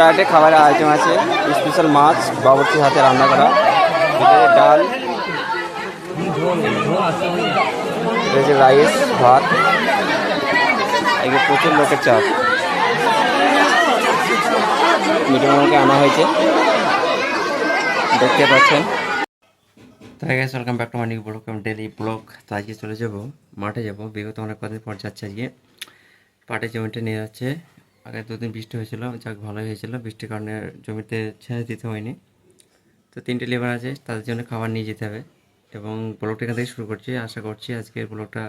রাতে খাবারের আইটেম আছে। স্পেশাল মাছ, বাবরচি হাতে রান্না করা। ডাল রয়েছে রাইস, ভাত। এখানে প্রচুর লোকের চাপ। মিটারকে আনা হয়েছে। দেখতে পাচ্ছেন। তাই গেছে welcome back to Manik blog. Daily blog. তো আজকে চলে যাব, মাঠে যাব। বিগত অনেক কদিন পর যাচ্ছে আজকে। পাটে জমিটা নিয়ে যাচ্ছে। আগে দুদিন বৃষ্টি হয়েছিল, যাক ভালোই হয়েছিল। বৃষ্টির কারণে জমিতে ছেঁড়ে দিতে হয়নি। তো তিনটে লেবার আছে, তাদের জন্য খাবার নিয়ে যেতে হবে। এবং ব্লগটা এখান থেকে শুরু করছি। আশা করছি আজকের ব্লগটা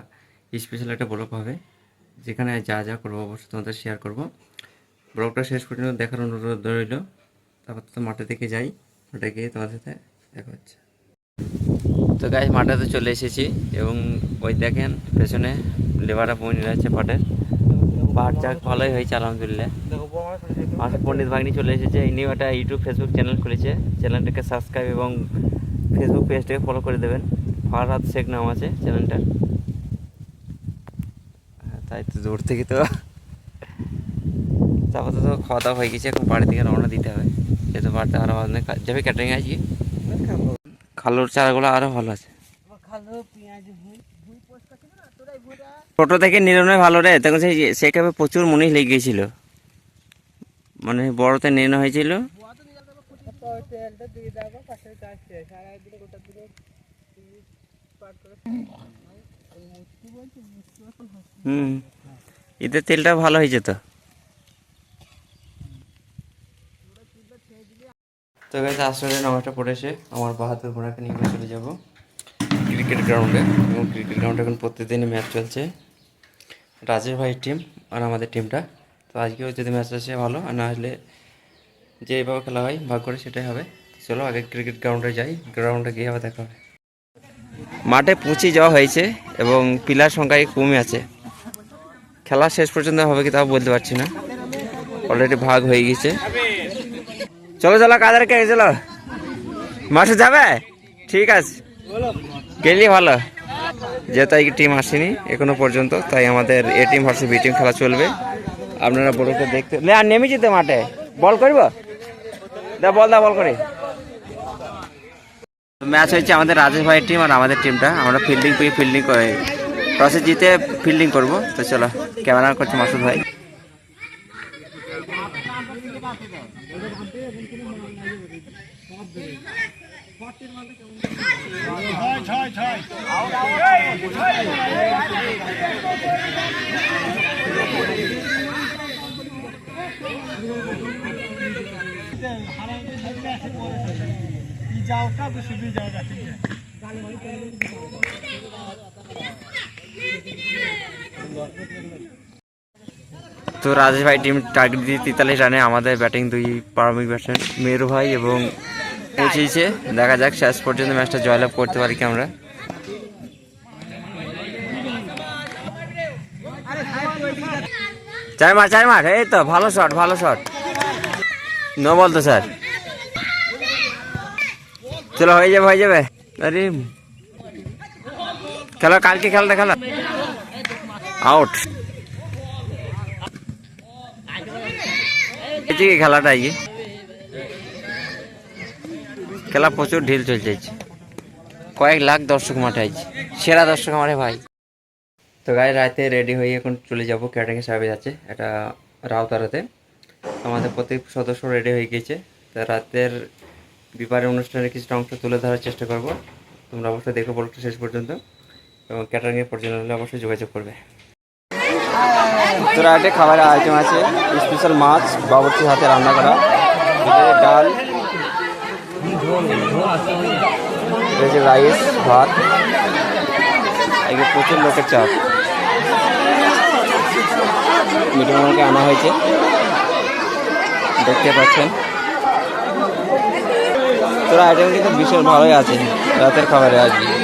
স্পেশাল একটা ব্লগ হবে, যেখানে যা যা করব অবশ্যই তোমাদের শেয়ার করব। ব্লগটা শেষ পর্যন্ত দেখার অনুরোধ রইল। তারপর তো মাঠে থেকে যাই, মাঠে গিয়ে তোমাদের সাথে দেখা হচ্ছে। তো গাছ মাঠে তো চলে এসেছি। এবং ওই দেখেন, পেছনে লেবাররা বই আছে পাটের পাট যাক ভালোই হয়েছে আলহামদুলিল্লাহ। আমার পণ্ডিত ভাগ্নি চলে এসেছে ইনিও একটা ইউটিউব ফেসবুক চ্যানেল খুলেছে। চ্যানেলটাকে সাবস্ক্রাইব এবং ফেসবুক পেজটাকে ফলো করে দেবেন। ফারহাদ শেখ নাম আছে চ্যানেলটার হ্যাঁ, তাই তো দূর থেকে তো। তারপর তো খাওয়া দাওয়া হয়ে গেছে এখন বাড়ি থেকে রওনা দিতে হবে। যেহেতু বাড়িতে আরও কাজ যাবে ক্যাটারিং আজকে? খালুর চারাগুলো আরও ভালো আছে। ছোট থেকে নিরনয় ভালো রে। তখন সেই সেখানে প্রচুর মনে লেগে গেছিল। মানে বড়তে নির্ণয় হয়েছিল। হুম। ঈদের তেলটা ভালো হয়েছে তো। তো আসলে নামাজটা পড়েছে। আমার বাহাদুর বোনাকে নিয়ে চলে যাব। ক্রিকেট গ্রাউন্ডে এবং ক্রিকেট গ্রাউন্ডে এখন প্রতিদিনই ম্যাচ চলছে। রাজেশ ভাইয়ের টিম আর আমাদের টিমটা তো আজকেও যদি ম্যাচ আসে ভালো, আর না হলে যে এইভাবে খেলা হয়, ভাগ করে সেটাই হবে। চলো আগে ক্রিকেট গ্রাউন্ডে যাই, গ্রাউন্ডে গিয়ে আবার দেখা হবে। মাঠে পৌঁছে যাওয়া হয়েছে এবং পিলার সংখ্যা কমে আছে। খেলা শেষ পর্যন্ত হবে কি তাও বলতে পারছি না। অলরেডি ভাগ হয়ে গেছে। চলো চলো কাদের কে চলো মাঠে যাবে? ঠিক আছে। গেলি ভালো। যেহেতু এই টিম আসেনি এখনও পর্যন্ত, তাই আমাদের A team versus B team খেলা চলবে। আপনারা বড়কে দেখতে লে, আর নেমে যেতে মাঠে। বল করব? দা, বল দা, বল করে। ম্যাচ হয়েছে আমাদের রাজেশ ভাইয়ের টিম আর আমাদের টিমটা আমরা ফিল্ডিং পেয়ে ফিল্ডিং করে টসে জিতে ফিল্ডিং করব। তো চলো ক্যামেরা করছে মাসুদ ভাই। তো রাজেশ ভাই টিম টার্গেট দিয়ে তেতাল্লিশ রানে আমাদের ব্যাটিং দুই প্রারম্ভিক ব্যাটসম্যান মেরু ভাই এবং পৌঁছেছে দেখা যাক, শেষ পর্যন্ত ম্যাচটা জয়লাভ করতে পারি কি আমরা। চার মার চার মার, এই তো, ভালো শট ভালো শট নো বল তো স্যার চলো, হয়ে যাবে হয়ে যাবে। আরে। খেলো, কালকে খেলাটা খেলা। আউট খেলাটা আজকে খেলা প্রচুর ঢিল চলছে। কয়েক লাখ দর্শক মাঠে আছে। সেরা দর্শক আমারে ভাই। তো গায়ে রাতে রেডি হয়ে এখন চলে যাব ক্যাটারিং সাহেবে যাচ্ছে, এটা রাউতারাতে। আমাদের প্রত্যেক সদস্য রেডি হয়ে গিয়েছে। তা রাতের বিবাহের অনুষ্ঠানের কিছুটা অংশ তুলে ধরার চেষ্টা করব। তোমরা অবশ্যই দেখো বলতে শেষ পর্যন্ত এবং ক্যাটারিংয়ের পর্যন্ত হলে অবশ্যই যোগাযোগ করবে। তো রাতে খাবারের আইটেম আছে। স্পেশাল মাছ বাবরচির হাতে রান্না করা। ডাল রয়েছে রাইস, ভাত। এগুলো প্রচুর লোকের চাপ। মিটারকে আনা হয়েছে। দেখতে পাচ্ছেন। তোরা আইটেম কিন্তু ভীষণ ভালোই আছে। রাতের খাবারে আজকে।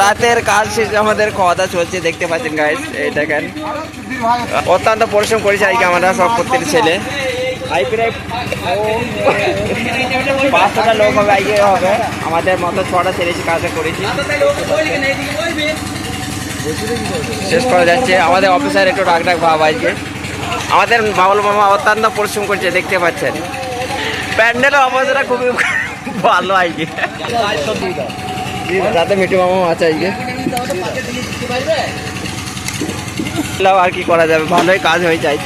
রাতের কাজ শেষে আমাদের খাওয়া দাওয়া চলছে, দেখতে পাচ্ছেন গাইস এই দেখেন। অত্যন্ত পরিশ্রম করেছে আজকে আমরা সব প্রত্যেকটি ছেলে। পাঁচশোটা লোক হবে আজকে হবে। আমাদের মতো ছটা ছেড়েছি কাজটা করেছি। শেষ করা যাচ্ছে। আমাদের অফিসার একটু ডাক ডাক ভাব আজকে। আমাদের বাবুল মামা অত্যন্ত পরিশ্রম করছে, দেখতে পাচ্ছেন। প্যান্ডেলের অবস্থাটা খুবই ভালো আজকে রাতে মিঠু মামা আছে আজকে। আর কি করা যাবে ভালোই কাজ হয়ে যায়